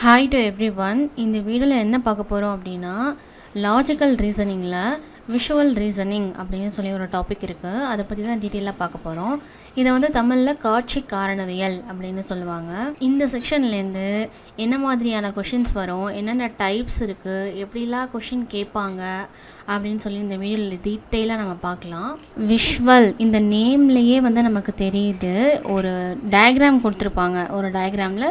Hi to every one இந்த வீடியோவில் என்ன பார்க்க போகிறோம் அப்படின்னா லாஜிக்கல் ரீசனிங்கில் விஷுவல் ரீசனிங் அப்படின்னு சொல்லி ஒரு டாபிக் இருக்குது அதை பற்றி தான் டீட்டெயிலாக பார்க்க போகிறோம் இதை வந்து தமிழில் காட்சி காரணவியல் அப்படின்னு சொல்லுவாங்க. இந்த செக்ஷன்லேருந்து என்ன மாதிரியான கொஷின்ஸ் வரும்? என்னென்ன டைப்ஸ் இருக்குது எப்படிலாம் கொஷின் கேட்பாங்க? அப்படின்னு சொல்லி இந்த வீடியோவில் டீட்டெயிலாக நம்ம பார்க்கலாம். விஷுவல் இந்த நேம்லேயே வந்து நமக்கு தெரியுது. ஒரு டயக்ராம் கொடுத்துருப்பாங்க. ஒரு டயக்ராமில்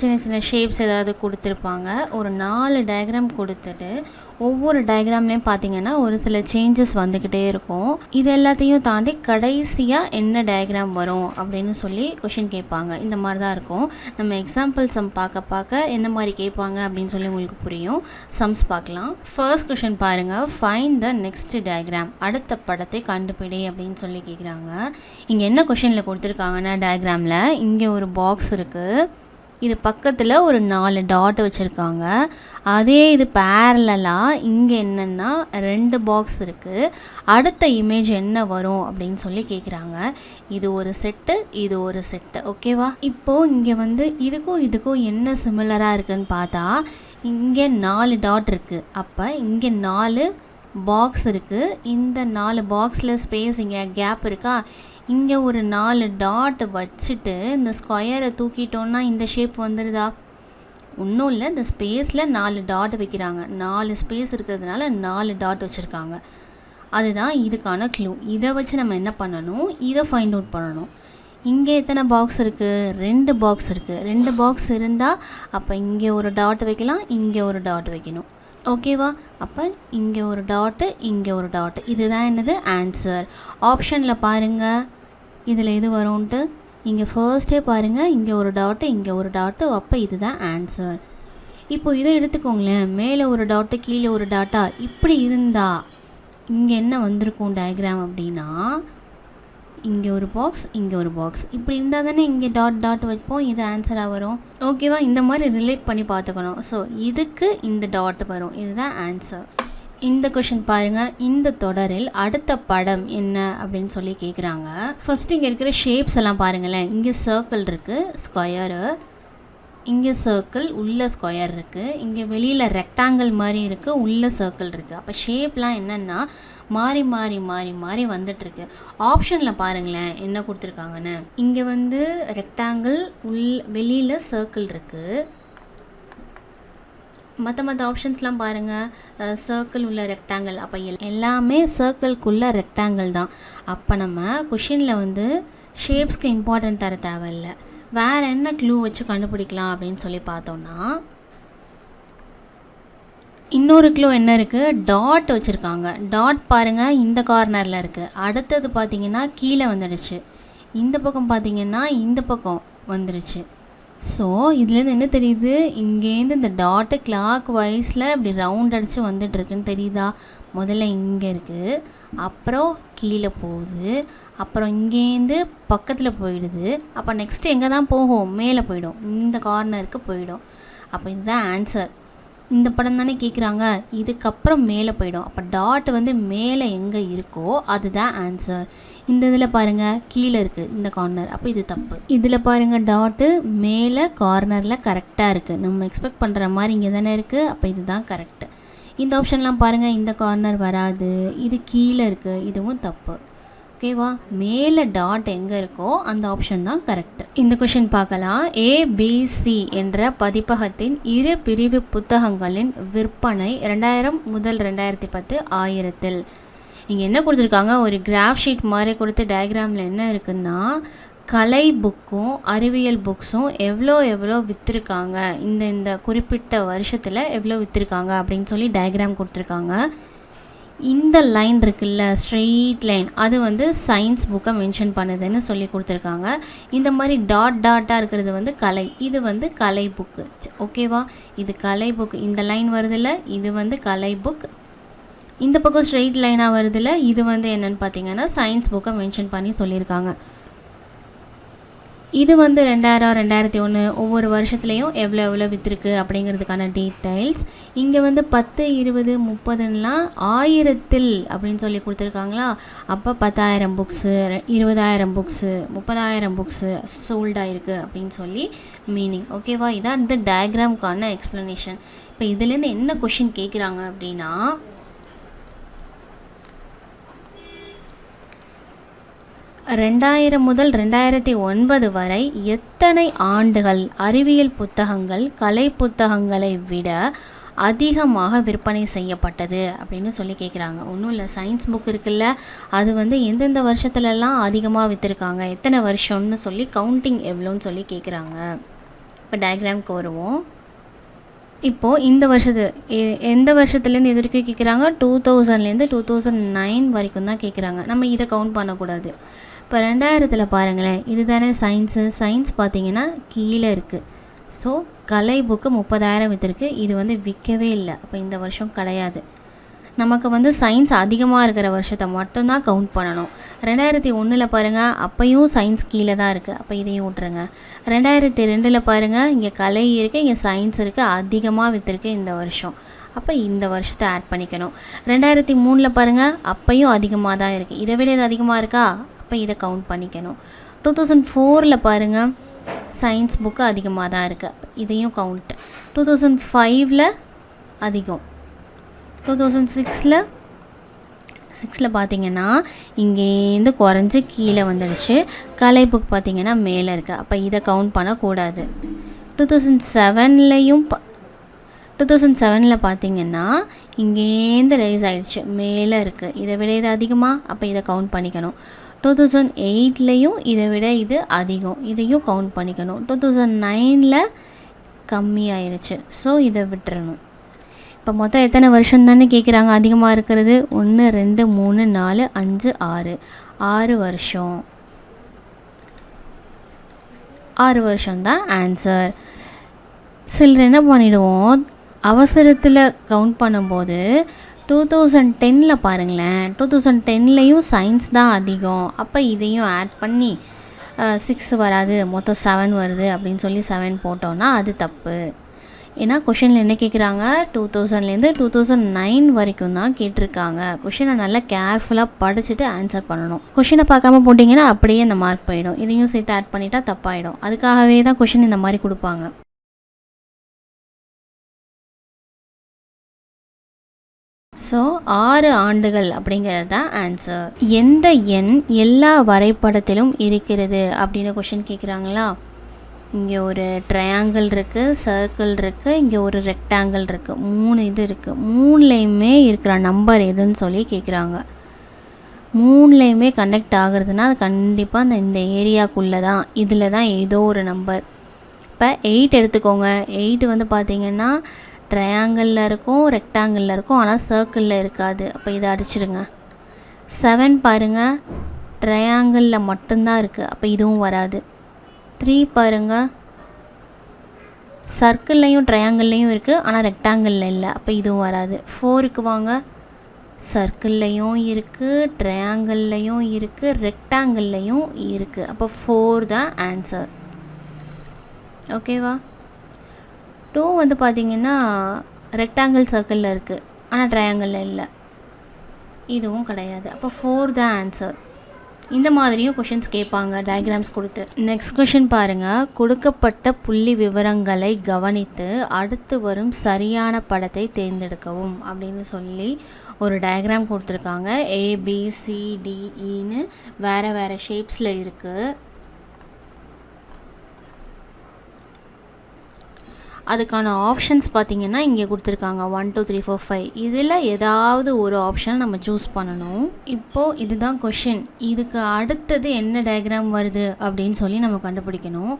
சின்ன சின்ன ஷேப்ஸ் ஏதாவது கொடுத்துருப்பாங்க. ஒரு நாலு டயக்ராம் கொடுத்துட்டு ஒவ்வொரு டயக்ராம்லேயும் பார்த்தீங்கன்னா ஒரு சில சேஞ்சஸ் வந்துக்கிட்டே இருக்கும். இது எல்லாத்தையும் தாண்டி கடைசியாக என்ன டயக்ராம் வரும் அப்படின்னு சொல்லி கொஷின் கேட்பாங்க. இந்த மாதிரி தான் இருக்கும். நம்ம எக்ஸாம்பிள் சம் பார்க்க பார்க்க எந்த மாதிரி கேட்பாங்க அப்படின்னு சொல்லி உங்களுக்கு புரியும். சம்ஸ் பார்க்கலாம். ஃபர்ஸ்ட் கொஷின் பாருங்கள் ஃபைன் த நெக்ஸ்ட் டயக்ராம் அடுத்த படத்தை கண்டுபிடி அப்படின்னு சொல்லி கேட்குறாங்க இங்கே என்ன கொஷினில் கொடுத்துருக்காங்கன்னா டயக்ராமில் இங்கே ஒரு பாக்ஸ் இருக்குது இது பக்கத்தில் ஒரு நாலு டாட் வச்சுருக்காங்க. அதே இது பேரலாக இங்கே என்னென்னா ரெண்டு பாக்ஸ் இருக்குது அடுத்த இமேஜ் என்ன வரும் அப்படின்னு சொல்லி கேட்குறாங்க இது ஒரு செட்டு இது ஒரு செட்டு ஓகேவா இப்போது இங்கே வந்து இதுக்கும் இதுக்கும் என்ன சிமிலராக இருக்குன்னு பார்த்தா இங்கே நாலு டாட் இருக்குது அப்போ இங்கே நாலு பாக்ஸ் இருக்குது இந்த நாலு பாக்ஸில் ஸ்பேஸ் இங்கே கேப் இருக்கா? இங்கே ஒரு நாலு டாட் வச்சுட்டு இந்த ஸ்கொயரை தூக்கிட்டோன்னா இந்த ஷேப் வந்துடுதா ஒன்றும் இல்லை. இந்த ஸ்பேஸில் நாலு டாட் வைக்கிறாங்க. நாலு ஸ்பேஸ் இருக்கிறதுனால நாலு டாட் வச்சுருக்காங்க. அதுதான் இதுக்கான க்ளூ இதை வச்சு நம்ம என்ன பண்ணணும்? இதை ஃபைண்ட் அவுட் பண்ணணும். இங்கே எத்தனை பாக்ஸ் இருக்குது ரெண்டு பாக்ஸ் இருக்குது ரெண்டு பாக்ஸ் இருந்தால் அப்போ இங்கே ஒரு டாட் வைக்கலாம். இங்கே ஒரு டாட் வைக்கணும். ஓகேவா அப்போ இங்கே ஒரு டாட்டு இங்கே ஒரு டாட்டு இதுதான் என்னது? ஆன்சர் ஆப்ஷனில் பாருங்கள் இதில் எது வரும்ன்ட்டு? இங்கே ஃபர்ஸ்டே பாருங்கள் இங்கே ஒரு டாட்டு இங்கே ஒரு டாட்டு அப்போ இதுதான் ஆன்சர் இப்போ இதை எடுத்துக்கோங்களேன். மேலே ஒரு டாட்டு கீழே ஒரு டாட்டா இப்படி இருந்தால் இங்கே என்ன வந்திருக்கும் டயக்ராம் அப்படின்னா இங்கே ஒரு பாக்ஸ் இங்கே ஒரு பாக்ஸ் இப்படி இருந்தால் தானே இங்கே டாட் டாட் வைப்போம் இது ஆன்சராக வரும். ஓகேவா இந்த மாதிரி ரிலேட் பண்ணி பார்த்துக்கணும். ஸோ இதுக்கு இந்த டாட் வரும். இதுதான் ஆன்சர் இந்த கொஷின் பாருங்கள் இந்த தொடரில் அடுத்த படம் என்ன அப்படின்னு சொல்லி கேட்குறாங்க ஃபஸ்ட் இங்கே இருக்கிற ஷேப்ஸ் எல்லாம் பாருங்களேன். இங்கே சர்க்கிள் இருக்குது ஸ்கொயரு இங்கே சர்க்கிள் உள்ள ஸ்கொயர் இருக்குது இங்கே வெளியில் ரெக்டாங்கிள் மாதிரி இருக்குது உள்ள சர்க்கிள் இருக்குது அப்போ ஷேப்லாம் என்னென்னா மாறி மாறி மாறி மாறி வந்துட்டுருக்கு. ஆப்ஷனில் பாருங்களேன் என்ன கொடுத்துருக்காங்கன்னு. இங்கே வந்து ரெக்டாங்கிள் உள் வெளியில் சர்க்கிள் இருக்குது மற்ற மற்ற ஆப்ஷன்ஸ்லாம் பாருங்கள் சர்க்கிள் உள்ள ரெக்டாங்கிள் அப்போ எல் எல்லாமே சர்க்கிள்குள்ளே ரெக்டாங்கிள் தான். அப்போ நம்ம கொஷினில் வந்து ஷேப்ஸ்க்கு இம்பார்ட்டன்ட் தர தேவையில்லை. வேறு என்ன க்ளூ வச்சு கண்டுபிடிக்கலாம் அப்படின்னு சொல்லி பார்த்தோன்னா இன்னொரு கிலோ என்ன இருக்குது டாட் வச்சுருக்காங்க. டாட் பாருங்கள் இந்த கார்னரில் இருக்குது அடுத்தது பார்த்திங்கன்னா கீழே வந்துடுச்சு. இந்த பக்கம் பார்த்தீங்கன்னா இந்த பக்கம் வந்துடுச்சு. ஸோ இதுலேருந்து என்ன தெரியுது? இங்கேருந்து இந்த டாட்டு கிளாக் வைஸில் இப்படி ரவுண்ட் அடித்து வந்துட்டுருக்குன்னு தெரியுதா? முதல்ல இங்கே இருக்குது அப்புறம் கீழே போகுது. அப்புறம் இங்கேருந்து பக்கத்தில் போயிடுது. அப்போ நெக்ஸ்ட்டு எங்கே தான் போகும்? மேலே போயிடும். இந்த கார்னருக்கு போயிடும். அப்போ இதுதான் ஆன்சர் இந்த படம் தானே கேட்குறாங்க இதுக்கப்புறம் மேலே போயிடும். அப்போ டாட் வந்து மேலே எங்கே இருக்கோ அதுதான் ஆன்சர் இந்த இதில் பாருங்கள் கீழே இருக்குது இந்த கார்னர் அப்போ இது தப்பு. இதில் பாருங்கள் டாட்டு மேலே கார்னரில் கரெக்டாக இருக்குது நம்ம எக்ஸ்பெக்ட் பண்ணுற மாதிரி இங்கே தானே இருக்குது அப்போ இதுதான் கரெக்டு இந்த ஆப்ஷன்லாம் பாருங்கள் இந்த கார்னர் வராது. இது கீழே இருக்குது இதுவும் தப்பு. ஓகேவா மேலே டாட் எங்கே இருக்கோ அந்த ஆப்ஷன் தான் கரெக்ட் இந்த கொஷின் பார்க்கலாம். ஏபிசி என்ற பதிப்பகத்தின் இரு பிரிவு புத்தகங்களின் விற்பனை ரெண்டாயிரம் முதல் ரெண்டாயிரத்தி பத்து ஆயிரத்தில். இங்கே என்ன கொடுத்துருக்காங்க? ஒரு கிராஃப் ஷீட் மாதிரி கொடுத்து டயக்ராமில் என்ன இருக்குன்னா கலை புக்கும் அறிவியல் புக்ஸும் எவ்வளோ எவ்வளோ விற்றுருக்காங்க இந்த இந்த குறிப்பிட்ட வருஷத்தில் எவ்வளோ விற்றுருக்காங்க அப்படின்னு சொல்லி டயக்ராம் கொடுத்துருக்காங்க. இந்த லைன் இருக்குல்ல ஸ்ட்ரெயிட் லைன் அது வந்து சயின்ஸ் புக்கை மென்ஷன் பண்ணுதுன்னு சொல்லி கொடுத்துருக்காங்க. இந்த மாதிரி டாட் டாட்டாக இருக்கிறது வந்து கலை. இது வந்து கலை புக்கு ஓகேவா இது கலை புக் இந்த லைன் வருதுல்ல இது வந்து கலை புக் இந்த பக்கம் ஸ்ட்ரெயிட் லைனாக வருதுல்ல இது வந்து என்னென்னு பார்த்தீங்கன்னா சயின்ஸ் புக்கை மென்ஷன் பண்ணி சொல்லியிருக்காங்க. இது வந்து ரெண்டாயிரம் ரெண்டாயிரத்தி ஒன்று ஒவ்வொரு வருஷத்துலேயும் எவ்வளோ எவ்வளோ விற்றுருக்கு அப்படிங்கிறதுக்கான டீட்டெயில்ஸ் இங்கே வந்து பத்து இருபது முப்பதுன்னெலாம் ஆயிரத்தில் அப்படின்னு சொல்லி கொடுத்துருக்காங்களா? அப்போ பத்தாயிரம் புக்ஸு இருபதாயிரம் புக்ஸு முப்பதாயிரம் புக்ஸு சோல்டாயிருக்கு அப்படின்னு சொல்லி மீனிங் ஓகேவா இதான் இந்த டயக்ராம்க்கான எக்ஸ்ப்ளனேஷன் இப்போ இதுலேருந்து என்ன கொஷின் கேட்குறாங்க அப்படின்னா ரெண்டாயிரம் முதல் ரெண்டாயிரத்தி ஒன்பது வரை எத்தனை ஆண்டுகள் அறிவியல் புத்தகங்கள் கலை புத்தகங்களை விட அதிகமாக விற்பனை செய்யப்பட்டது அப்படின்னு சொல்லி கேட்குறாங்க ஒன்றும் இல்லை சயின்ஸ் புக் இருக்குல்ல அது வந்து எந்தெந்த வருஷத்துலலாம் அதிகமாக விற்றுருக்காங்க எத்தனை வருஷம்னு சொல்லி கவுண்டிங் எவ்வளோன்னு சொல்லி கேட்குறாங்க இப்போ டயக்ராம்க்கு வருவோம். இப்போது இந்த வருஷத்து எ- எந்த வருஷத்துலேருந்து எது வரைக்கும் கேட்குறாங்க டூ தௌசண்ட்லேருந்து டூ தௌசண்ட் நைன் வரைக்கும் தான் கேட்குறாங்க நம்ம இதை கவுண்ட் பண்ணக்கூடாது. இப்போ ரெண்டாயிரத்தில் பாருங்களேன் இது தானே சயின்ஸு சயின்ஸ் பார்த்தீங்கன்னா கீழே இருக்குது ஸோ கலை புக்கு முப்பதாயிரம் விற்றுருக்கு இது வந்து விற்கவே இல்லை. அப்போ இந்த வருஷம் கிடையாது. நமக்கு வந்து சயின்ஸ் அதிகமாக இருக்கிற வருஷத்தை மட்டும்தான் கவுண்ட் பண்ணணும். ரெண்டாயிரத்தி ஒன்றில் பாருங்கள் அப்பையும் சயின்ஸ் கீழே தான் இருக்குது அப்போ இதையும் விட்ருங்க ரெண்டாயிரத்தி ரெண்டில் பாருங்கள் இங்கே கலை இருக்குது இங்கே சயின்ஸ் இருக்குது அதிகமாக விற்றுருக்கு இந்த வருஷம். அப்போ இந்த வருஷத்தை ஆட் பண்ணிக்கணும். ரெண்டாயிரத்தி மூணில் பாருங்கள் அப்பையும் அதிகமாக தான் இருக்குது இதை விட இது அதிகமாக இருக்கா? அப்போ இதை கவுண்ட் பண்ணிக்கணும். டூ தௌசண்ட் ஃபோரில் பாருங்கள் சயின்ஸ் புக்கு அதிகமாக தான் இருக்குது இதையும் கவுண்ட் டூ தௌசண்ட் ஃபைவ்ல அதிகம். டூ தௌசண்ட் சிக்ஸில் சிக்ஸில் பார்த்தீங்கன்னா இங்கேருந்து குறைஞ்சி கீழே வந்துடுச்சு. கலை புக் பார்த்திங்கன்னா மேலே இருக்குது அப்போ இதை கவுண்ட் பண்ணக்கூடாது. டூ தௌசண்ட் செவன்லேயும் டூ தௌசண்ட் செவனில் பார்த்தீங்கன்னா இங்கேருந்து ரைஸ் ஆகிடுச்சு மேலே இருக்குது இதை விட இது அதிகமாக அப்போ இதை கவுண்ட் பண்ணிக்கணும். டூ தௌசண்ட் எயிட்லேயும் இதை விட இது அதிகம். இதையும் கவுண்ட் பண்ணிக்கணும். டூ தௌசண்ட் நைனில் கம்மியாயிருச்சு. ஸோ இதை விட்டுறணும். இப்போ மொத்தம் எத்தனை வருஷம் தானே கேட்குறாங்க அதிகமாக இருக்கிறது ஒன்று ரெண்டு மூணு நாலு அஞ்சு ஆறு. ஆறு வருஷம். ஆறு வருஷம்தான் ஆன்சர் சிலர் என்ன பண்ணிவிடுவோம் அவசரத்தில் கவுண்ட் பண்ணும்போது டூ தௌசண்ட் டெனில் பாருங்களேன். டூ தௌசண்ட் டென்லேயும் சயின்ஸ் தான் அதிகம். அப்போ இதையும் ஆட் பண்ணி சிக்ஸ் வராது. மொத்தம் செவன் வருது அப்படின்னு சொல்லி செவன் போட்டோன்னா அது தப்பு. ஏன்னா கொஷினில் என்ன கேட்குறாங்க டூ தௌசண்ட்லேருந்து டூ தௌசண்ட் நைன் வரைக்கும் தான் கேட்டிருக்காங்க. கொஷினை நல்லா கேர்ஃபுல்லாக படிச்சுட்டு ஆன்சர் பண்ணணும். கொஷினை பார்க்காம போட்டிங்கன்னா அப்படியே இந்த மார்க் போயிடும். இதையும் சேர்த்து ஆட் பண்ணிட்டா தப்பாயிடும். அதுக்காகவே தான் கொஷின் இந்த மாதிரி கொடுப்பாங்க. ஸோ ஆறு ஆண்டுகள் அப்படிங்கிறது தான் ஆன்சர் எந்த எண் எல்லா வரைபடத்திலும் இருக்கிறது அப்படின்னு கொஷின் கேட்குறாங்களா இங்கே ஒரு ட்ரையாங்கிள் இருக்குது சர்க்கிள் இருக்குது இங்கே ஒரு ரெக்டாங்கிள் இருக்குது மூணு இது இருக்குது மூணுலேயுமே இருக்கிற நம்பர் எதுன்னு சொல்லி கேட்குறாங்க மூணுலேயுமே கனெக்ட் ஆகுறதுனா அது கண்டிப்பாக அந்த இந்த ஏரியாக்குள்ளே தான் இதில் தான் ஏதோ ஒரு நம்பர் இப்போ எயிட் எடுத்துக்கோங்க. எயிட் வந்து பார்த்தீங்கன்னா ட்ரையாங்கிளில் இருக்கும் ரெக்டாங்கிளில் இருக்கும் ஆனால் சர்க்கிளில் இருக்காது. அப்போ இதை அடிச்சிடுங்க செவன் பாருங்கள் ட்ரையாங்கிளில் மட்டும்தான் இருக்குது அப்போ இதுவும் வராது. த்ரீ பாருங்கள் சர்க்கிள்லையும் ட்ரையாங்கிள்லையும் இருக்குது ஆனால் ரெக்டாங்கிளில் இல்லை. அப்போ இதுவும் வராது. ஃபோருக்கு வாங்க. சர்க்கிள்லையும் இருக்குது ட்ரையாங்கிள்லையும் இருக்குது ரெக்டாங்கிள்லையும் இருக்குது அப்போ ஃபோர் தான் ஆன்சர் ஓகேவா டூ வந்து பார்த்திங்கன்னா ரெக்டாங்கிள் சர்க்கிளில் இருக்குது ஆனால் ட்ரையாங்கிளில் இல்லை. இதுவும் கிடையாது. அப்போ ஃபோர் தான் ஆன்சர் இந்த மாதிரியும் கொஷின்ஸ் கேட்பாங்க டயக்ராம்ஸ் கொடுத்து. நெக்ஸ்ட் கொஷின் பாருங்கள் கொடுக்கப்பட்ட புள்ளி விவரங்களை கவனித்து அடுத்து வரும் சரியான படத்தை தேர்ந்தெடுக்கவும் அப்படின்னு சொல்லி ஒரு டயக்ராம் கொடுத்துருக்காங்க. ஏபிசிடிஇன்னு e வேறு வேறு ஷேப்ஸில் இருக்குது அதுக்கான ஆப்ஷன்ஸ் பார்த்தீங்கன்னா இங்கே கொடுத்துருக்காங்க. One two three four five இதில் ஏதாவது ஒரு ஆப்ஷன் நம்ம சூஸ் பண்ணணும். இப்போது இதுதான் கொஷின் இதுக்கு அடுத்தது என்ன டயக்ராம் வருது அப்படின்னு சொல்லி நம்ம கண்டுபிடிக்கணும்.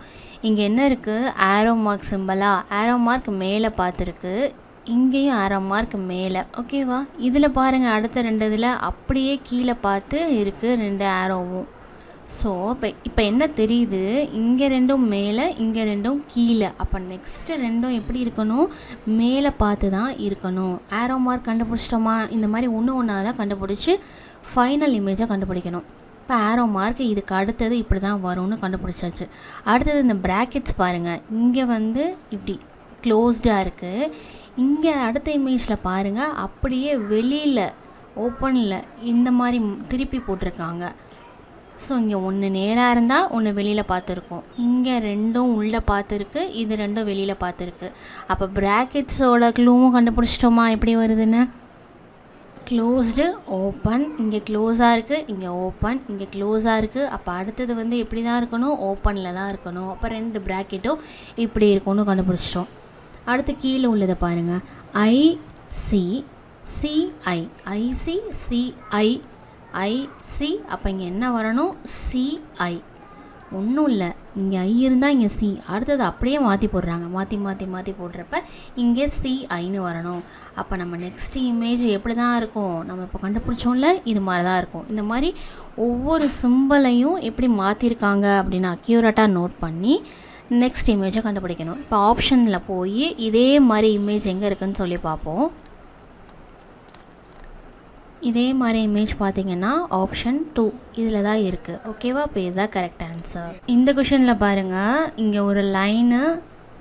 இங்கே என்ன இருக்குது ஆரோ மார்க் சிம்பிளா ஆரோ மார்க் மேலே பார்த்துருக்கு இங்கேயும் ஆரோ மார்க் மேலே. ஓகேவா இதில் பாருங்கள் அடுத்த ரெண்டு இதில் அப்படியே கீழே பார்த்து இருக்குது ரெண்டு ஆரோவும் ஸோ இப்போ இப்போ என்ன தெரியுது? இங்கே ரெண்டும் மேலே இங்கே ரெண்டும் கீழே. அப்போ நெக்ஸ்ட்டு ரெண்டும் எப்படி இருக்கணும்? மேலே பார்த்து தான் இருக்கணும். ஆரோ மார்க் கண்டுபிடிச்சிட்டோமா? இந்த மாதிரி ஒன்று ஒன்றா தான் கண்டுபிடிச்சி ஃபைனல் இமேஜை கண்டுபிடிக்கணும். இப்போ ஆரோ மார்க் இதுக்கு அடுத்தது இப்படி தான் வரும்னு கண்டுபிடிச்சாச்சு. அடுத்தது இந்த ப்ராக்கெட்ஸ் பாருங்கள் இங்கே வந்து இப்படி க்ளோஸ்டாக இருக்குது இங்கே அடுத்த இமேஜில் பாருங்கள் அப்படியே வெளியில் ஓப்பனில் இந்த மாதிரி திருப்பி போட்டிருக்காங்க. ஸோ இங்கே ஒன்று நேராக இருந்தால் ஒன்று வெளியில் பார்த்துருக்கோம். இங்கே ரெண்டும் உள்ளே பார்த்துருக்கு இது ரெண்டும் வெளியில் பார்த்துருக்கு. அப்போ ப்ராக்கெட்ஸோட க்ளூவும் கண்டுபிடிச்சிட்டோமா? எப்படி வருதுன்னு? க்ளோஸ்டு ஓப்பன் இங்கே க்ளோஸாக இருக்குது இங்கே ஓப்பன் இங்கே க்ளோஸாக இருக்குது அப்போ அடுத்தது வந்து எப்படி தான் இருக்கணும் ஓப்பனில் தான் இருக்கணும். அப்போ ரெண்டு ப்ராக்கெட்டும் இப்படி இருக்கும்னு கண்டுபிடிச்சிட்டோம். அடுத்து கீழே உள்ளதை பாருங்கள் IC CI IC CI IC அப்போ இங்கே என்ன வரணும்? சிஐ ஒன்றும் இல்லை. இங்கே ஐ இருந்தால் இங்கே சி அடுத்தது அப்படியே மாற்றி போடுறாங்க. மாற்றி மாற்றி மாற்றி போடுறப்ப இங்கே சிஐன்னு வரணும். அப்போ நம்ம நெக்ஸ்ட் இமேஜ் எப்படி தான் இருக்கும்? நம்ம இப்போ கண்டுபிடிச்சோம்ல இது மாதிரி தான் இருக்கும். இந்த மாதிரி ஒவ்வொரு சிம்பிளையும் எப்படி மாற்றிருக்காங்க அப்படின்னு அக்யூரேட்டாக நோட் பண்ணி நெக்ஸ்ட் இமேஜை கண்டுபிடிக்கணும். இப்போ ஆப்ஷனில் போய் இதே மாதிரி இமேஜ் எங்கே இருக்குதுன்னு சொல்லி பார்ப்போம். இதே மாதிரி இமேஜ் பார்த்தீங்கன்னா ஆப்ஷன் டூ இதில் தான் இருக்குது ஓகேவா இப்போ இதுதான் கரெக்ட் ஆன்சர் இந்த கொஷனில் பாருங்கள் இங்கே ஒரு லைனு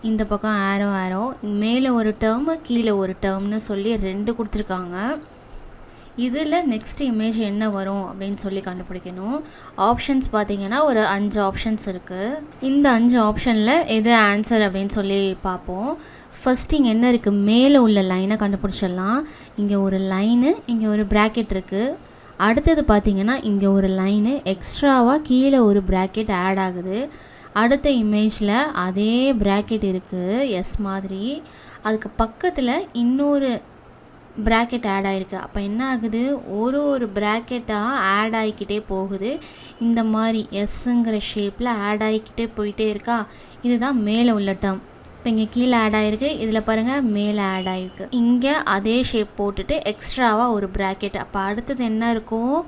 இந்த பக்கம் ஆரோ ஆரோ மேலே ஒரு டேர்மு கீழே ஒரு டேர்ம்னு சொல்லி ரெண்டு கொடுத்துருக்காங்க. இதில் நெக்ஸ்ட் இமேஜ் என்ன வரும் அப்படின்னு சொல்லி கண்டுபிடிக்கணும். ஆப்ஷன்ஸ் பார்த்தீங்கன்னா ஒரு அஞ்சு ஆப்ஷன்ஸ் இருக்குது இந்த அஞ்சு ஆப்ஷனில் எது ஆன்சர் அப்படின்னு சொல்லி பார்ப்போம். ஃபஸ்ட் இங்கே என்ன இருக்குது மேலே உள்ள லைனை கண்டுபிடிச்சிடலாம். இங்கே ஒரு லைனு இங்கே ஒரு ப்ராக்கெட் இருக்குது அடுத்தது பார்த்திங்கன்னா இங்கே ஒரு லைனு எக்ஸ்ட்ராவாக கீழே ஒரு ப்ராக்கெட் ஆட் ஆகுது. அடுத்த இமேஜில் அதே ப்ராக்கெட் இருக்குது எஸ் மாதிரி. அதுக்கு பக்கத்தில் இன்னொரு ப்ராக்கெட் ஆட் ஆகிருக்கு அப்போ என்ன ஆகுது? ஒரு ஒரு ப்ராக்கெட்டாக ஆட் ஆகிக்கிட்டே போகுது. இந்த மாதிரி எஸ்ஸுங்கிற ஷேப்பில் ஆட் ஆகிக்கிட்டே போயிட்டே இருக்கா? இதுதான் மேலே உள்ள டேர்ம் இப்போ இங்கே கீழே ஆட் ஆகிருக்கு இதில் பாருங்கள் மேலே ஆட் ஆகிருக்கு இங்கே அதே ஷேப் போட்டுட்டு எக்ஸ்ட்ராவாக ஒரு ப்ராக்கெட் அப்போ அடுத்தது என்ன இருக்கும்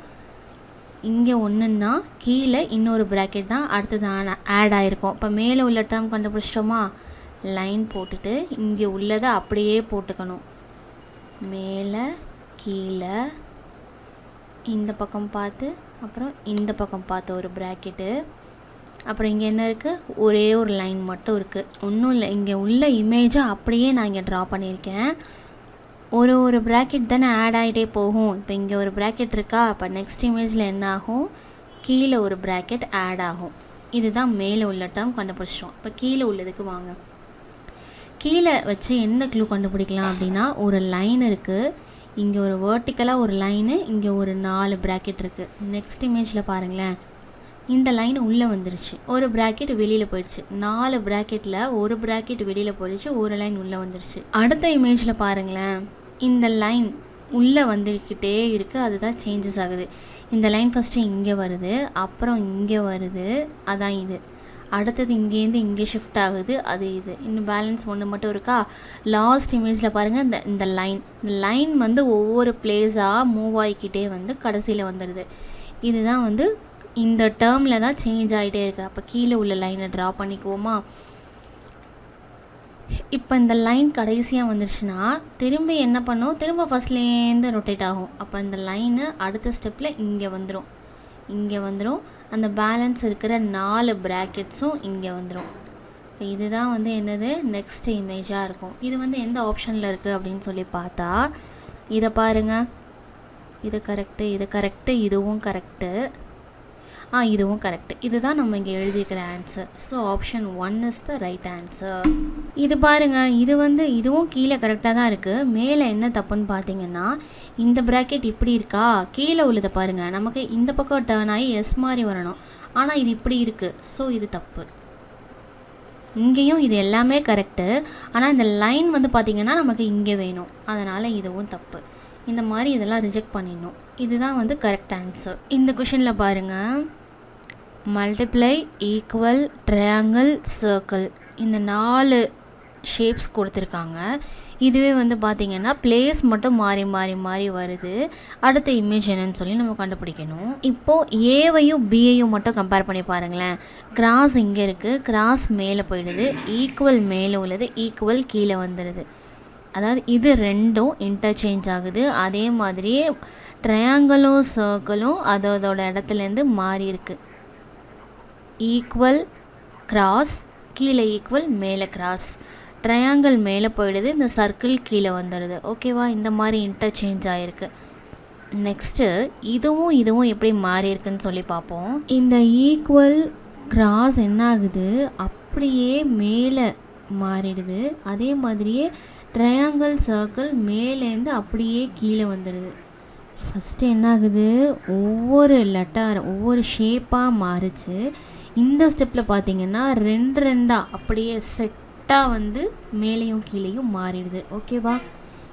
இங்கே ஒன்றுன்னா கீழே இன்னொரு ப்ராக்கெட் தான் அடுத்தது ஆட் ஆகிருக்கும் இப்போ மேலே உள்ள டேர்ம் கண்டுபிடிச்சிட்டோமா? லைன் போட்டுட்டு இங்கே உள்ளதை அப்படியே போட்டுக்கணும். மேலே கீழே இந்த பக்கம் பார்த்து அப்புறம் இந்த பக்கம் பார்த்து ஒரு ப்ராக்கெட்டு அப்புறம் இங்கே என்ன இருக்குது ஒரே ஒரு லைன் மட்டும் இருக்குது ஒன்றும் இல்லை. இங்கே உள்ள இமேஜை அப்படியே நான் இங்கே ட்ரா பண்ணியிருக்கேன். ஒரு ஒரு ப்ராக்கெட் தானே ஆட் ஆகிட்டே போகும். இப்போ இங்கே ஒரு ப்ராக்கெட் இருக்கா? அப்போ நெக்ஸ்ட் இமேஜில் என்ன ஆகும்? கீழே ஒரு ப்ராக்கெட் ஆட் ஆகும். இதுதான் மேலே உள்ள டேர்ம் கண்டுபிடிச்சிட்டோம். இப்போ கீழே உள்ளதுக்கு வாங்க. கீழே வச்சு என்ன க்ளூ கண்டுபிடிக்கலாம் அப்படின்னா ஒரு லைன் இருக்குது இங்கே ஒரு வேர்ட்டிக்கலாக ஒரு லைனு இங்கே ஒரு நாலு ப்ராக்கெட் இருக்குது நெக்ஸ்ட் இமேஜில் பாருங்களேன். இந்த லைன் உள்ளே வந்துருச்சு. ஒரு ப்ராக்கெட் வெளியில் போயிடுச்சு. நாலு ப்ராக்கெட்டில் ஒரு ப்ராக்கெட் வெளியில் போயிடுச்சு. ஒரு லைன் உள்ளே வந்துருச்சு. அடுத்த இமேஜில் பாருங்களேன். இந்த லைன் உள்ளே வந்துக்கிட்டே இருக்குது அதுதான் சேஞ்சஸ் ஆகுது. இந்த லைன் ஃபஸ்ட்டு இங்கே வருது. அப்புறம் இங்கே வருது. அதான் இது. அடுத்தது இங்கேருந்து இங்கே ஷிஃப்ட் ஆகுது. அது இது. இன்னும் பேலன்ஸ் ஒன்று மட்டும் இருக்கா? லாஸ்ட் இமேஜில் பாருங்கள் இந்த இந்த லைன் இந்த லைன் வந்து ஒவ்வொரு பிளேஸாக மூவ் ஆகிக்கிட்டே வந்து கடைசியில் வந்துடுது இதுதான் வந்து இந்த டேர்மில் தான் சேஞ்ச் ஆகிட்டே இருக்குது அப்போ கீழே உள்ள லைனை ட்ரா பண்ணிக்குவோமா? இப்போ இந்த லைன் கடைசியாக வந்துருச்சுன்னா திரும்பி என்ன பண்ணும்? திரும்ப ஃபஸ்ட்லேருந்து ரொட்டேட் ஆகும். அப்போ இந்த லைனு அடுத்த ஸ்டெப்பில் இங்கே வந்துடும் இங்கே வந்துடும் அந்த பேலன்ஸ் இருக்கிற நாலு ப்ராக்கெட்ஸும் இங்கே வந்துடும் இப்போ இதுதான் வந்து என்னது? நெக்ஸ்ட் இமேஜாக இருக்கும். இது வந்து எந்த ஆப்ஷனில் இருக்குது அப்படின்னு சொல்லி பார்த்தா இதை பாருங்கள் இது கரெக்டு இது கரெக்டு இதுவும் கரெக்டு ஆ இதுவும் கரெக்ட் இதுதான் நம்ம இங்கே எழுதியிருக்கிற answer so option one is the right answer இது பாருங்கள் இது வந்து இதுவும் கீழே கரெக்டாக தான் இருக்குது மேலே என்ன தப்புன்னு பார்த்தீங்கன்னா இந்த ப்ராக்கெட் இப்படி இருக்கா? கீழே உள்ளதை பாருங்கள் நமக்கு இந்த பக்கம் டேர்ன் ஆகி எஸ் மாதிரி வரணும். ஆனால் இது இப்படி இருக்குது ஸோ இது தப்பு. இங்கேயும் இது எல்லாமே கரெக்டு ஆனால் இந்த லைன் வந்து பார்த்திங்கன்னா நமக்கு இங்கே வேணும். அதனால் இதுவும் தப்பு. இந்த மாதிரி இதெல்லாம் ரிஜெக்ட் பண்ணிடணும். இதுதான் வந்து கரெக்ட் ஆன்சர் இந்த கொஷனில் பாருங்கள் மல்டிப்ளை ஈக்குவல் ட்ரையாங்கிள் சர்க்கிள் இந்த நாலு ஷேப்ஸ் கொடுத்துருக்காங்க. இதுவே வந்து பார்த்திங்கன்னா பிளேஸ் மட்டும் மாறி மாறி மாறி வருது. அடுத்த இமேஜ் என்னன்னு சொல்லி நம்ம கண்டுபிடிக்கணும். இப்போது ஏவையும் பிஏயும் மட்டும் கம்பேர் பண்ணி பாருங்களேன். கிராஸ் இங்கே இருக்குது கிராஸ் மேலே போயிடுது. ஈக்குவல் மேலே உள்ளது. ஈக்குவல் கீழே வந்துடுது. அதாவது இது ரெண்டும் இன்டர்சேஞ்ச் ஆகுது. அதே மாதிரியே ட்ரையாங்கிளும் சர்க்கிளும் அதோட இடத்துலேருந்து மாறி இருக்குது ஈக்குவல் கிராஸ் கீழே ஈக்குவல் மேலே கிராஸ் ட்ரையாங்கிள் மேலே போயிடுது இந்த சர்க்கிள் கீழே வந்துடுது. ஓகேவா இந்த மாதிரி இன்டர்சேஞ்ச் ஆகிருக்கு நெக்ஸ்ட்டு இதுவும் இதுவும் எப்படி மாறி இருக்குன்னு சொல்லி பார்ப்போம். இந்த ஈக்குவல் கிராஸ் என்ன ஆகுது? அப்படியே மேலே மாறிடுது. அதே மாதிரியே ட்ரையாங்கிள் சர்க்கிள் மேலேருந்து அப்படியே கீழே வந்துடுது. ஃபஸ்ட்டு என்ன ஆகுது? ஒவ்வொரு லெட்டர் ஒவ்வொரு ஷேப்பாக மாறுச்சு. இந்த ஸ்டெப்பில் பார்த்தீங்கன்னா ரெண்டு ரெண்டாக அப்படியே செட்டாக வந்து மேலேயும் கீழேயும் மாறிடுது. ஓகேவா?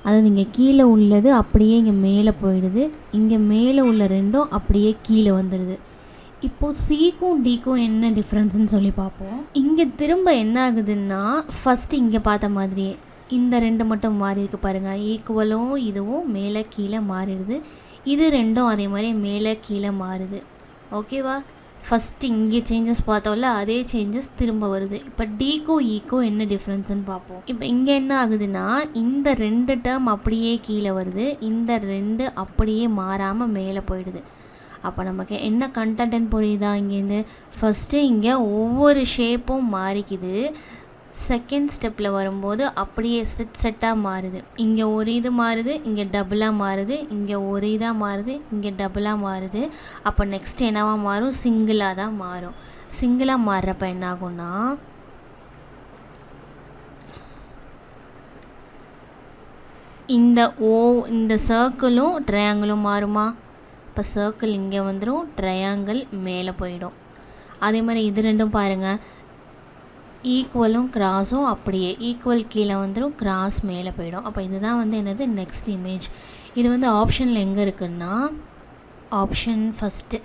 அதாவது இங்கே கீழே உள்ளது அப்படியே இங்கே மேலே போயிடுது. இங்கே மேலே உள்ள ரெண்டும் அப்படியே கீழே வந்துடுது. இப்போது சிக்கும் டிக்கும் என்ன டிஃப்ரென்ஸ்னு சொல்லி பார்ப்போம். இங்கே திரும்ப என்ன ஆகுதுன்னா ஃபஸ்ட்டு இங்கே பார்த்த மாதிரியே இந்த ரெண்டு மட்டும் மாறி இருக்கு பாருங்கள் ஈக்குவலும் இதுவும் மேலே கீழே மாறிடுது. இது ரெண்டும் அதே மாதிரி மேலே கீழே மாறுது. ஓகேவா? ஃபஸ்ட்டு இங்கே சேஞ்சஸ் பார்த்தோம்ல அதே சேஞ்சஸ் திரும்ப வருது. இப்போ டிக்கும் ஈக்கும் e என்ன டிஃப்ரென்ஸ்னு பார்ப்போம். இப்போ இங்கே என்ன ஆகுதுன்னா இந்த ரெண்டு டேர்ம் அப்படியே கீழே வருது. இந்த ரெண்டு அப்படியே மாறாமல் மேலே போயிடுது. அப்போ நமக்கு என்ன கண்டென்ட் புரியுதா இங்கேருந்து ஃபஸ்ட்டு இங்கே ஒவ்வொரு ஷேப்பும் மாறிக்குது. செகண்ட் ஸ்டெப்பில் வரும்போது அப்படியே செட் செட்டாக மாறுது. இங்கே ஒரு இது மாறுது இங்கே டபுளாக மாறுது இங்கே ஒரு இதாக மாறுது இங்கே டபுளாக மாறுது. அப்போ நெக்ஸ்ட் என்னவா மாறும்? சிங்கிளாக தான் மாறும். சிங்கிளாக மாறுறப்ப என்ன ஆகும்னா இந்த ஓ இந்த சர்க்கிளும் ட்ரையாங்கிளும் மாறுமா? இப்போ சர்க்கிள் இங்கே வந்துடும் ட்ரையாங்கிள் மேலே போயிடும். அதே மாதிரி இது ரெண்டும் பாருங்கள் ஈக்குவலும் கிராஸும் அப்படியே ஈக்குவல் கீழே வந்துடும் கிராஸ் மேலே போயிடும். அப்போ இதுதான் வந்து என்னது? நெக்ஸ்ட் இமேஜ் இது வந்து ஆப்ஷனில் எங்கே இருக்குன்னா ஆப்ஷன் ஃபஸ்ட்டு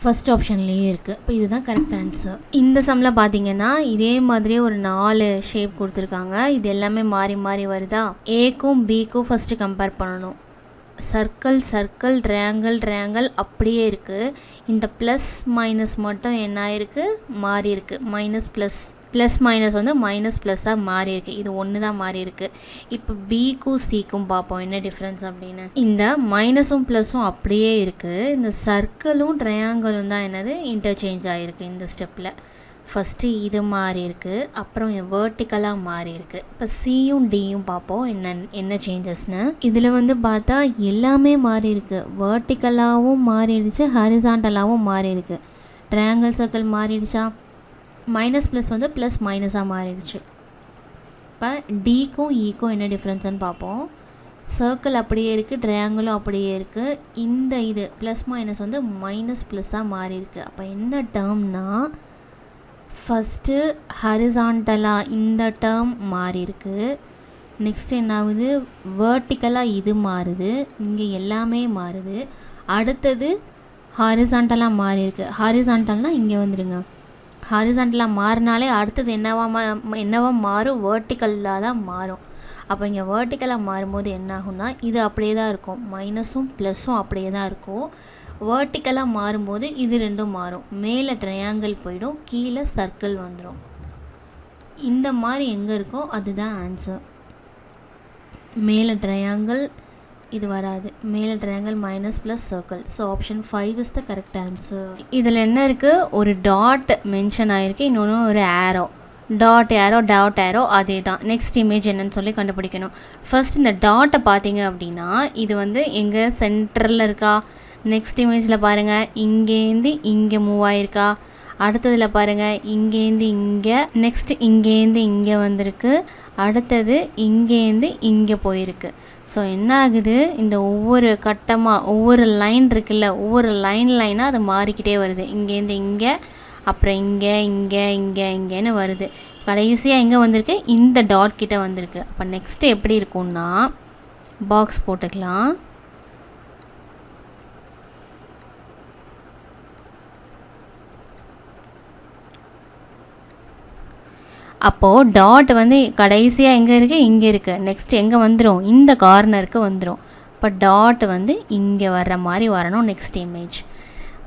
ஃபஸ்ட் ஆப்ஷன்லேயே இருக்குது இப்போ இதுதான் கரெக்ட் ஆன்சர் இந்த சம்மில் பார்த்தீங்கன்னா இதே மாதிரியே ஒரு நாலு ஷேப் கொடுத்துருக்காங்க. இது எல்லாமே மாறி மாறி வருதா? ஏக்கும் பிக்கும் ஃபஸ்ட்டு கம்பேர் பண்ணணும். சர்க்கிள் சர்க்கிள் ட்ரையாங்கிள் ட்ரையாங்கிள் அப்படியே இருக்குது இந்த ப்ளஸ் மைனஸ் மட்டும் என்ன ஆயிருக்கு? மாறி இருக்குது மைனஸ் ப்ளஸ் ப்ளஸ் மைனஸ் வந்து மைனஸ் ப்ளஸ்ஸாக மாறி இருக்கு. இது ஒன்று தான் மாறி இருக்கு. இப்போ பிக்கும் சிக்கும் பார்ப்போம் என்ன டிஃப்ரென்ஸ் அப்படின்னு. இந்த மைனஸும் ப்ளஸும் அப்படியே இருக்குது இந்த சர்க்கிளும் ட்ரையாங்கிளும் தான் என்னது? இன்டர்சேஞ்ச் ஆகிருக்கு இந்த ஸ்டெப்பில் ஃபஸ்ட்டு இது மாறி இருக்குது அப்புறம் வேர்ட்டிக்கலாக மாறி இருக்குது இப்போ சியும் டியும் பார்ப்போம். என்ன என்ன சேஞ்சஸ்னு இதில் வந்து பார்த்தா எல்லாமே மாறி இருக்குது வேர்ட்டிக்கலாகவும் மாறிடுச்சு ஹரிசாண்டலாகவும் மாறி இருக்குது ட்ரையாங்கிள் சர்க்கிள் மாறிடுச்சா மைனஸ் ப்ளஸ் வந்து ப்ளஸ் மைனஸாக மாறிடுச்சு இப்போ டிக்கும் ஈக்கும் e என்ன டிஃப்ரென்ஸ்னு பார்ப்போம். சர்க்கிள் அப்படியே இருக்குது ட்ரையாங்கிளும் அப்படியே இருக்குது இந்த இது ப்ளஸ் மைனஸ் வந்து மைனஸ் ப்ளஸ்ஸாக மாறி இருக்குது அப்போ என்ன டேர்ம்னால் ஃபஸ்ட்டு ஹரிசாண்டலாக இந்த டேர்ம் மாறி இருக்கு நெக்ஸ்ட் என்ன ஆகுது வேர்ட்டிக்கலாக இது மாறுது. இங்கே எல்லாமே மாறுது. அடுத்தது ஹாரிசாண்டலாக மாறி இருக்கு ஹாரிசாண்டல்னால் இங்கே வந்துடுங்க. ஹாரிசாண்டலாக மாறினாலே அடுத்தது என்னவா மா என்னவா மாறும்? வேர்ட்டிக்கலாக தான் மாறும். அப்போ இங்கே வேர்ட்டிக்கலாக மாறும்போது என்ன ஆகும்னா இது அப்படியே தான் இருக்கும். மைனஸும் ப்ளஸ்ஸும் அப்படியே தான் இருக்கும். வேர்ட்டிக்கலாக மாறும்போது இது ரெண்டும் மாறும். மேலே ட்ரையாங்கிள் போயிடும் கீழே சர்க்கிள் வந்துடும் இந்த மாதிரி எங்கே இருக்கோ அதுதான் ஆன்சர் மேலே ட்ரையாங்கிள் இது வராது. மேலே triangle minus plus circle so option five is the correct answer இதில் என்ன இருக்குது ஒரு டாட் மென்ஷன் ஆகிருக்கு இன்னொன்று ஒரு arrow dot arrow dot arrow அதே தான் நெக்ஸ்ட் இமேஜ் என்னன்னு சொல்லி கண்டுபிடிக்கணும். ஃபர்ஸ்ட் இந்த டாட்டை பார்த்தீங்க அப்படின்னா இது வந்து எங்கே சென்டரில் இருக்கா? நெக்ஸ்ட் இமேஜில் பாருங்கள் இங்கேருந்து இங்கே மூவ் ஆயிருக்கா. அடுத்ததில் பாருங்கள் இங்கேருந்து இங்கே நெக்ஸ்ட் இங்கேருந்து இங்கே வந்திருக்கு. அடுத்தது இங்கேருந்து இங்கே போயிருக்கு. ஸோ என்ன ஆகுது? இந்த ஒவ்வொரு கட்டமாக ஒவ்வொரு லைன் இருக்குல்ல ஒவ்வொரு லைன் லைனாக அது மாறிக்கிட்டே வருது. இங்கேருந்து இங்கே அப்புறம் இங்கே இங்கே இங்கே இங்கேன்னு வருது. கடைசியாக எங்கே வந்திருக்கு? இந்த டாட் கிட்டே வந்திருக்கு. அப்போ நெக்ஸ்ட்டு எப்படி இருக்கும்னா பாக்ஸ் போட்டுக்கலாம். அப்போது டாட் வந்து கடைசியாக எங்கே இருக்குது இங்கே இருக்குது நெக்ஸ்ட் எங்கே வந்துடும் இந்த கார்னருக்கு வந்துடும் இப்போ டாட் வந்து இங்கே வர்ற மாதிரி வரணும் நெக்ஸ்ட் இமேஜ்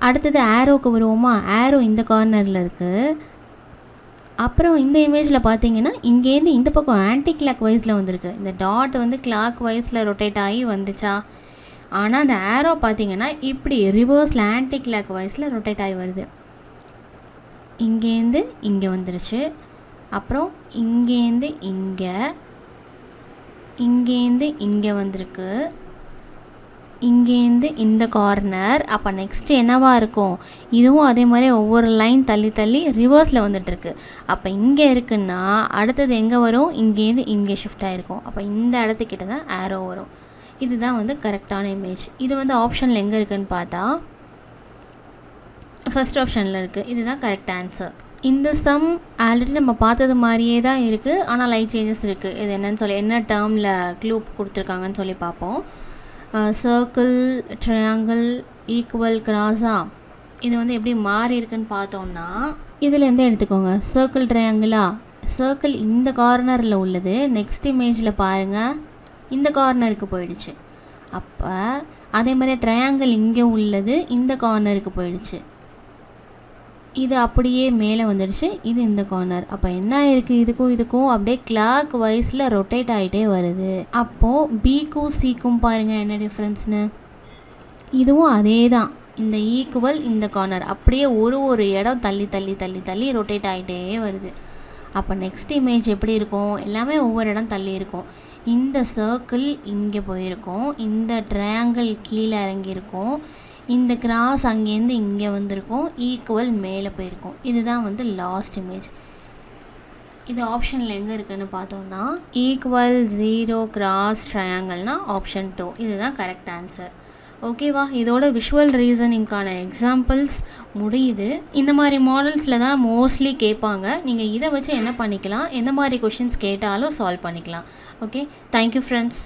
அடுத்தது ஆரோக்கு வருவோமா? ஆரோ இந்த கார்னரில் இருக்குது அப்புறம் இந்த இமேஜில் பார்த்தீங்கன்னா இங்கேருந்து இந்த பக்கம் ஆன்டி கிளாக் வைஸில் வந்திருக்கு. இந்த டாட் வந்து கிளாக் வைஸில் ரொட்டேட் ஆகி வந்துச்சா? ஆனால் அந்த ஏரோ பார்த்தீங்கன்னா இப்படி ரிவர்ஸில் ஆன்டி கிளாக் வைஸில் ரொட்டேட் ஆகி வருது. இங்கேருந்து இங்கே வந்துருச்சு. அப்புறம் இங்கேருந்து இங்கே இங்கேருந்து இங்கே வந்திருக்கு. இங்கேருந்து இந்த கார்னர் அப்போ நெக்ஸ்ட்டு என்னவாக இருக்கும்? இதுவும் அதே மாதிரி ஒவ்வொரு லைன் தள்ளி தள்ளி ரிவர்ஸில் வந்துட்டுருக்கு. அப்போ இங்கே இருக்குன்னா அடுத்தது எங்கே வரும்? இங்கேருந்து இங்கே ஷிஃப்ட் ஆகிருக்கும் அப்போ இந்த இடத்துக்கிட்ட தான் ஆரோ வரும். இதுதான் வந்து கரெக்டான இமேஜ் இது வந்து ஆப்ஷனில் எங்கே இருக்குதுன்னு பார்த்தா ஃபர்ஸ்ட் ஆப்ஷனில் இருக்குது இதுதான் கரெக்ட் ஆன்சர் இந்த சம் ஆல்ரெடி நம்ம பார்த்தது மாதிரியே தான் இருக்குது ஆனால் லைட் சேஞ்சஸ் இருக்குது இது என்னன்னு சொல்லி என்ன டேர்மில் க்ளூ கொடுத்துருக்காங்கன்னு சொல்லி பார்ப்போம். சர்க்கிள் ட்ரையாங்கிள் ஈக்குவல் கிராஸா இது வந்து எப்படி மாறி இருக்குன்னு பார்த்தோம்னா இதுலேருந்து எடுத்துக்கோங்க. சர்க்கிள் ட்ரையாங்கிளா சர்க்கிள் இந்த கார்னரில் உள்ளது. நெக்ஸ்ட் இமேஜில் பாருங்கள் இந்த கார்னருக்கு போயிடுச்சு. அப்போ அதே மாதிரி ட்ரையாங்கிள் இங்கே உள்ளது இந்த கார்னருக்கு போயிடுச்சு. இது அப்படியே மேலே வந்துடுச்சு. இது இந்த கார்னர் அப்போ என்ன இருக்குது இதுக்கும் இதுக்கும் அப்படியே கிளாக் வைஸில் ரொட்டேட் ஆகிட்டே வருது. அப்போது பிக்கும் சிக்கும் பாருங்கள் என்ன டிஃப்ரென்ஸ்னு இதுவும் அதே தான் இந்த ஈக்குவல் இந்த கார்னர் அப்படியே ஒரு ஒரு இடம் தள்ளி தள்ளி தள்ளி தள்ளி ரொட்டேட் ஆகிட்டே வருது. அப்போ நெக்ஸ்ட் இமேஜ் எப்படி இருக்கும்? எல்லாமே ஒவ்வொரு இடம் தள்ளி இருக்கும். இந்த சர்க்கிள் இங்கே போயிருக்கும். இந்த ட்ரையாங்கிள் கீழே இறங்கியிருக்கும். இந்த கிராஸ் அங்கேருந்து இங்கே வந்திருக்கும் ஈக்குவல் மேலே போயிருக்கும். இதுதான் வந்து லாஸ்ட் இமேஜ் இது ஆப்ஷனில் எங்கே இருக்குன்னு பார்த்தோம்னா ஈக்குவல் ஜீரோ கிராஸ் ட்ரையாங்கிள்னால் ஆப்ஷன் டூ இதுதான் கரெக்ட் ஆன்சர் ஓகேவா இதோட விஷுவல் ரீசனிங்க்கான எக்ஸாம்பிள்ஸ் முடியுது. இந்த மாதிரி மாடல்ஸில் தான் மோஸ்ட்லி கேட்பாங்க. நீங்கள் இதை வச்சு என்ன பண்ணிக்கலாம்? எந்த மாதிரி கொஷின்ஸ் கேட்டாலும் சால்வ் பண்ணிக்கலாம். Okay thank you friends